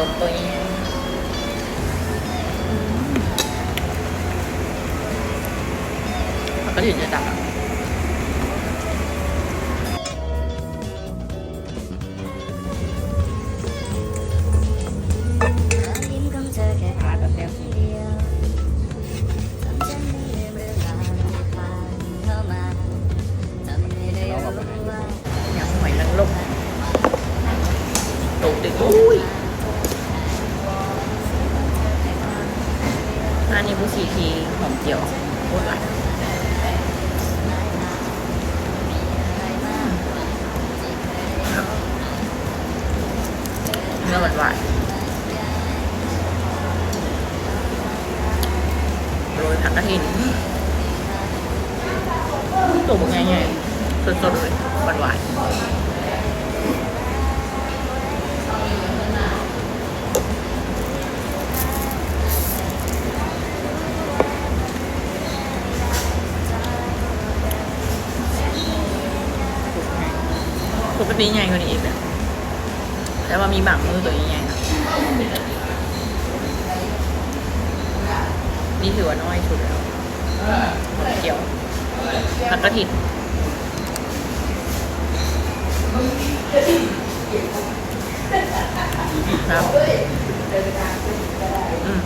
먹었더니 아까 이제 나가 Hãy subscribe cho kênh Ghiền องราวที่ผ่านเข้ามาทำให้ได้รู้ว่ายังหอยนางรมตกดึกอุ้ยอันนี้บุซีทีหอมเจียวโคตรหลายเนื้อหวานหวานๆโรยผักกระถินตุ่มง่ายๆสดๆเลยหวานหวาน ปกติใหญ่กว่านี้อีกแต่ว่ามีบางมือตัวใหญ่ๆนะนี่ถือว่าน้อยสุดแล้วเจียวผักกระถินครับอืม